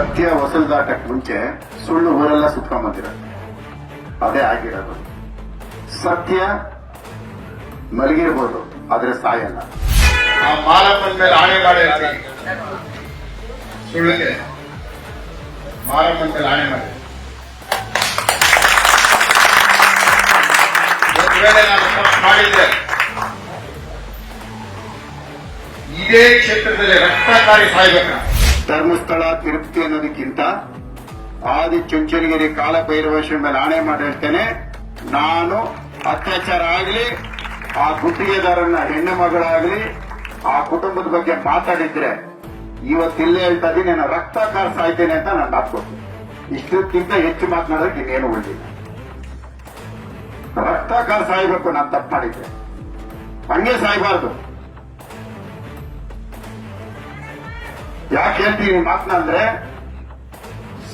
ಸತ್ಯ ಹೊಸಲ್ದಾಟಕ್ಕೆ ಮುಂಚೆ ಸುಳ್ಳು ಊರೆಲ್ಲ ಸುತ್ಕೊಂಬಂದಿರ ಅದೇ ಆಗಿರೋದು. ಸತ್ಯ ಮಲಗಿರ್ಬೋದು, ಆದ್ರೆ ಸಾಯಲ್ಲ. ಆ ಮಾರಮ್ಮನ ಮೇಲೆ ಆಣೆ ಮಾಡಿ ಸುಳ್ಳಿಗೆ ಮಾರಮ್ಮನ ಮೇಲೆ ಆಣೆ ಮಾಡಿ. ವೇಳೆ ನಾನು ಮಾಡಿದ್ರೆ, ಇದೇ ಕ್ಷೇತ್ರದಲ್ಲಿ ರಕ್ತಕಾರಿ ಸಾಯ್ಬೇಕ ಧರ್ಮಸ್ಥಳ, ತಿರುಪತಿ ಅನ್ನೋದಕ್ಕಿಂತ ಆದಿ ಚುಂಚನಗಿರಿ ಕಾಲಭೈರವೇಶ್ವರ ಮೇಲೆ ಆಣೆ ಮಾಡಿ ಹೇಳ್ತೇನೆ, ನಾನು ಅತ್ಯಾಚಾರ ಆಗಲಿ, ಆ ಗುತ್ತಿಗೆದಾರನ ಹೆಣ್ಣು ಮಗಳಾಗಲಿ, ಆ ಕುಟುಂಬದ ಬಗ್ಗೆ ಮಾತಾಡಿದ್ರೆ ಇವತ್ತಿಲ್ಲೇ ಹೇಳ್ತಾ ಇದೀನಿ ನಾನು ರಕ್ತ ಕಾರ್ಸಾಯ್ತೇನೆ ಅಂತ ನಾನು ಮಾತ್ಕೊಡ್ತೀನಿ ಇಷ್ಟಕ್ಕಿಂತ ಹೆಚ್ಚು ಮಾತನಾಡೋಕೆ ಇನ್ನೇನು ಉಳಿದಿಲ್ಲ ರಕ್ತ ಸಾಯ್ಬೇಕು ನಾನು ತಪ್ಪು ಮಾಡಿದ್ದೆ ಹಂಗೆ ಸಾಯ್ಬಾರ್ದು. ಯಾಕೆ ಹೇಳ್ತೀವಿ ಮಾತನ್ನ ಅಂದ್ರೆ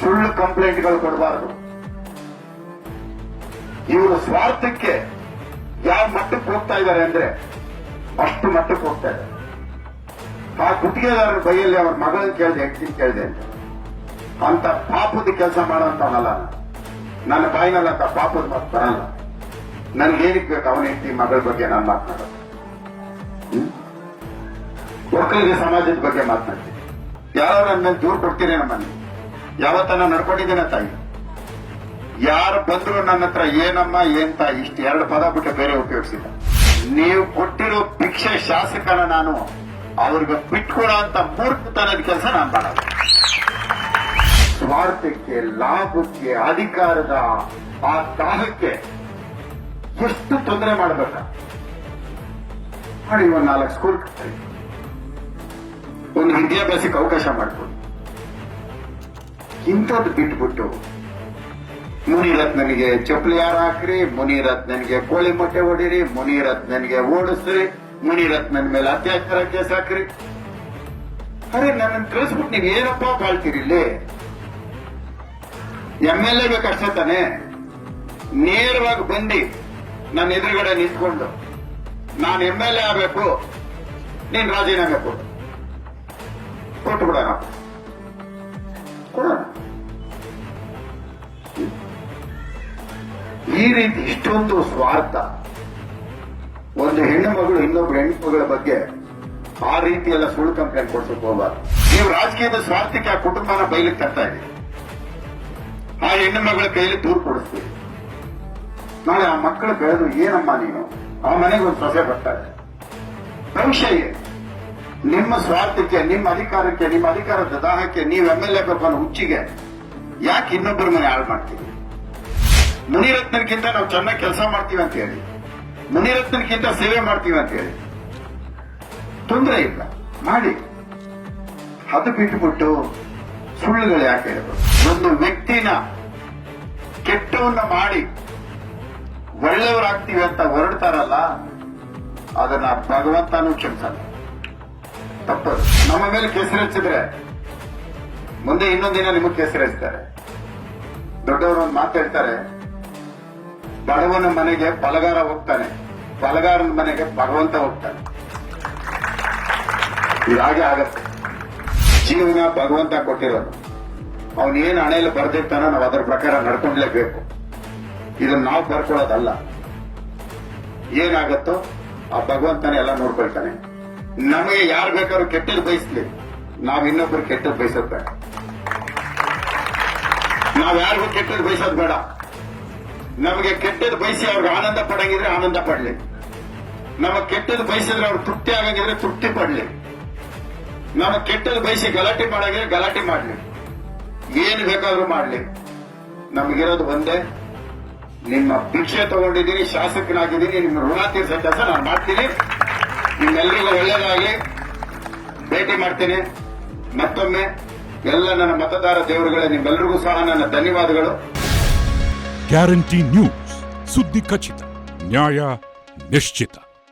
ಸುಳ್ಳು ಕಂಪ್ಲೇಂಟ್ಗಳು ಕೊಡಬಾರದು. ಇವರು ಸ್ವಾರ್ಥಕ್ಕೆ ಯಾವ ಮಟ್ಟಕ್ಕೆ ಹೋಗ್ತಾ ಇದ್ದಾರೆ ಅಂದ್ರೆ ಅಷ್ಟು ಮಟ್ಟಕ್ಕೆ ಹೋಗ್ತಾ ಇದ್ದಾರೆ. ಆ ಗುತ್ತಿಗೆದಾರರ ಬೈಯಲ್ಲಿ ಅವ್ರ ಮಗಳನ್ನ ಕೇಳಿದೆ ಹೆಂಡತಿ ಕೇಳಿದೆ ಅಂತ. ಪಾಪದ ಕೆಲಸ ಮಾಡೋಂತವನಲ್ಲ ನಾನು. ನನ್ನ ಬಾಯಿನಲ್ಲ ಅಂತ ಪಾಪದ ಮಾತು ಬರಲ್ಲ. ನನ್ಗೇನಕ್ಕೆ ಬೇಕು ಅವನ ಹೆಂಡತಿ, ಮಗಳ ಬಗ್ಗೆ ನಾನು ಮಾತನಾಡೋದು? ಒಕ್ಕಲಿಗೆ ಸಮಾಜದ ಬಗ್ಗೆ ಮಾತನಾಡ್ತೀನಿ. ಯಾರೋ ನನ್ನ ಮೇಲೆ ದೂರು ಕೊಡ್ತೀರಿ ನಮ್ಮಲ್ಲಿ. ಯಾವತ್ತನ ನಡ್ಕೊಂಡಿದ್ದೇನೆ ತಾಯಿ. ಯಾರು ಬಂದ್ರು ನನ್ನ ಹತ್ರ, ಏನಮ್ಮ ಏಂತ ಇಷ್ಟು ಎರಡು ಪದ ಬಿಟ್ಟು ಬೇರೆ ಉಪಯೋಗಿಸಿಲ್ಲ. ನೀವು ಕೊಟ್ಟಿರೋ ಭಿಕ್ಷೆ ಶಾಸಕನ ನಾನು ಅವ್ರಿಗೆ ಬಿಟ್ಕೊಡೋ ಅಂತ ಮೂರ್ಖತನದ ಕೆಲಸ ನಾನು ಮಾಡೋದು. ಸ್ವಾರ್ಥಕ್ಕೆ, ಲಾಭಕ್ಕೆ, ಅಧಿಕಾರದ ಆ ದಾಹಕ್ಕೆ ಎಷ್ಟು ತೊಂದರೆ ಮಾಡಬೇಕ? ಮಾಡಿ ಒಂದ್ ನಾಲ್ಕು ಸ್ಕೂಲ್ ಒಂದು ವಿದ್ಯಾಭ್ಯಾಸಕ್ಕೆ ಅವಕಾಶ ಮಾಡಿಕೊಡಿ ಇಂಥದ್ದು ಬಿಟ್ಬಿಟ್ಟು ಮುನಿರತ್ನನಿಗೆ ಚಪ್ಪಲಿ ಯಾರು ಹಾಕ್ರಿ, ಮುನಿರತ್ನನಿಗೆ ಕೋಳಿ ಮೊಟ್ಟೆ ಹೊಡೀರಿ ಮುನಿರತ್ನನಿಗೆ ಓಡಿಸ್ರಿ, ಮುನಿರತ್ನನ್ ಮೇಲೆ ಅತ್ಯಾಚಾರ ಕೇಸ್ ಹಾಕ್ರಿ. ಅರೆ ನನ್ನ ಕಳಿಸ್ಬಿಟ್ಟು ನೀವು ಏನಪ್ಪ ಕಾಳ್ತೀರಿ ಇಲ್ಲಿ? ಎಂ ಎಲ್ ಎ ಬೇಕಷ್ಟೇ ತಾನೆ? ನೇರವಾಗಿ ಬಂದು ನನ್ನ ಎದುರುಗಡೆ ನಿಂತ್ಕೊಂಡು, ನಾನು ಎಂ ಎಲ್ ಎ ಆಗಬೇಕು, ನೀನ್ ರಾಜೀನಾಮೆ ಕೊಡು. ಕೊಟ್ಟು ಬಿಡೋಣ ಕೊಡೋಣ. ಈ ರೀತಿ ಇಷ್ಟೊಂದು ಸ್ವಾರ್ಥ. ಒಂದು ಹೆಣ್ಣು ಮಗಳು ಇನ್ನೊಬ್ಬ ಹೆಣ್ಣು ಮಗಳ ಬಗ್ಗೆ ಆ ರೀತಿ ಎಲ್ಲ ಸುಳ್ಳು ಕಂಪ್ಲೇಂಟ್ ಕೊಡ್ಸಕ್ ಹೋಗಬಾರ್ದು. ನೀವು ರಾಜಕೀಯದ ಸ್ವಾರ್ಥಕ್ಕೆ ಆ ಕುಟುಂಬನ ಬಯಲಿಗೆ ತರ್ತಾ ಇದ್ದೀವಿ ಆ ಹೆಣ್ಣು ಮಗಳ ಕೈಯಲ್ಲಿ ದೂರು ಕೊಡಿಸ್ತೀವಿ ನಾಳೆ ಆ ಮಕ್ಕಳು ಬೆಳೆದು ಏನಮ್ಮ ನೀನು? ಆ ಮನೆಗೆ ಒಂದು ಸೊಸೆ ಬರ್ತಾರೆ ಭವಿಷ್ಯ ಏನು? ನಿಮ್ಮ ಸ್ವಾರ್ಥಕ್ಕೆ, ನಿಮ್ಮ ಅಧಿಕಾರಕ್ಕೆ, ನಿಮ್ಮ ಅಧಿಕಾರದ ದಾಹಕ್ಕೆ ನೀವು ಎಂ ಎಲ್ ಎ ಬರ್ಬನ್ ಹುಚ್ಚಿಗೆ ಯಾಕೆ ಇನ್ನೊಬ್ಬರ ಮನೆ ಹಾಳು ಮಾಡ್ತೀವಿ ಮುನಿರತ್ನಕ್ಕಿಂತ ನಾವು ಚೆನ್ನಾಗಿ ಕೆಲಸ ಮಾಡ್ತೀವಿ ಅಂತ ಹೇಳಿ ಮುನಿರತ್ನಕ್ಕಿಂತ ಸೇವೆ ಮಾಡ್ತೀವಿ ಅಂತ ಹೇಳಿ. ತೊಂದರೆ ಇಲ್ಲ, ಮಾಡಿ. ಅದು ಬಿಟ್ಟುಬಿಟ್ಟು ಸುಳ್ಳುಗಳು ಯಾಕೆ ಹೇಳಬಹುದು ಒಂದು ವ್ಯಕ್ತಿನ ಕೆಟ್ಟವನ್ನ ಮಾಡಿ ಒಳ್ಳೆಯವರಾಗ್ತೀವಿ ಅಂತ ಹೊರಡ್ತಾರಲ್ಲ, ಅದನ್ನ ಭಗವಂತನೂ ಕ್ಷಮಿಸಲ್ಲ. ತಪ್ಪದು ನಮ್ಮ ಮೇಲೆ ಕೆಸರೆಚ್ಚಿದ್ರೆ ಮುಂದೆ ಇನ್ನೊಂದಿನ ನಿಮಗೆ ಕೆಸರೆಚ್ತಾರೆ ದೊಡ್ಡವರು ಒಂದು ಮಾತಾಡ್ತಾರೆ ಬಡವನ ಮನೆಗೆ ಬಲಗಾರ ಹೋಗ್ತಾನೆ, ಬಲಗಾರನ ಮನೆಗೆ ಭಗವಂತ ಹೋಗ್ತಾನೆ. ಇದು ಹಾಗೆ ಆಗತ್ತೆ. ಜೀವನ ಭಗವಂತ ಕೊಟ್ಟಿರೋದು. ಅವನು ಏನು ಹಣೆಯಲ್ಲಿ ಬರ್ದಿರ್ತಾನೋ ನಾವು ಅದರ ಪ್ರಕಾರ ನಡ್ಕೊಂಡ್ಲೇಬೇಕು ಇದನ್ನ ನಾವು ಬರ್ಕೊಳ್ಳೋದಲ್ಲ. ಏನಾಗತ್ತೋ ಆ ಭಗವಂತನೇ ಎಲ್ಲ ನೋಡ್ಕೊಳ್ತಾನೆ. ನಮಗೆ ಯಾರು ಬೇಕಾದ್ರೂ ಕೆಟ್ಟದ್ದು ಬಯಸ್ಲಿ. ನಾವ್ ಇನ್ನೊಬ್ರು ಕೆಟ್ಟದ್ದು ಬಯಸೋದ್ ಬೇಡ ನಾವ್ ಯಾರಿಗೂ ಕೆಟ್ಟದ್ದು ಬಯಸೋದ್ ಬೇಡ. ನಮಗೆ ಕೆಟ್ಟದ್ದು ಬಯಸಿ ಅವ್ರಿಗೆ ಆನಂದ ಪಡಂಗಿದ್ರೆ ಆನಂದ ಪಡ್ಲಿ. ನಮಗ್ ಕೆಟ್ಟದ್ದು ಬಯಸಿದ್ರೆ ಅವ್ರು ತೃಪ್ತಿ ಆಗಂಗಿದ್ರೆ ತೃಪ್ತಿ ಪಡ್ಲಿ. ನಮಗ್ ಕೆಟ್ಟದ್ದು ಬಯಸಿ ಗಲಾಟೆ ಮಾಡಂಗಿದ್ರೆ ಗಲಾಟೆ ಮಾಡ್ಲಿ. ಏನು ಬೇಕಾದ್ರೂ ಮಾಡ್ಲಿ. ನಮಗಿರೋದು ಒಂದೇ. ನಿಮ್ಮ ಭಿಕ್ಷೆ ತಗೊಂಡಿದ್ದೀನಿ, ಶಾಸಕನಾಗಿದ್ದೀನಿ, ನಿಮ್ಮ ಋಣ ತೀರ್ಸೋ ಕೆಲಸ ನಾನು ಮಾಡ್ತೀನಿ. ನಿಮ್ಮೆಲ್ಲರಿಗೂ ಒಳ್ಳೇದಾಗಲಿ. ಭೇಟಿ ಮಾಡ್ತೀನಿ. ಮತ್ತೊಮ್ಮೆ ಎಲ್ಲ ನನ್ನ ಮತದಾರ ದೇವರುಗಳೇ ನಿಮ್ಮೆಲ್ಲರಿಗೂ ಸಹ ನನ್ನ ಧನ್ಯವಾದಗಳು. Guarantee news. ಸುದ್ದಿ ಖಚಿತ, ನ್ಯಾಯ ನಿಶ್ಚಿತ.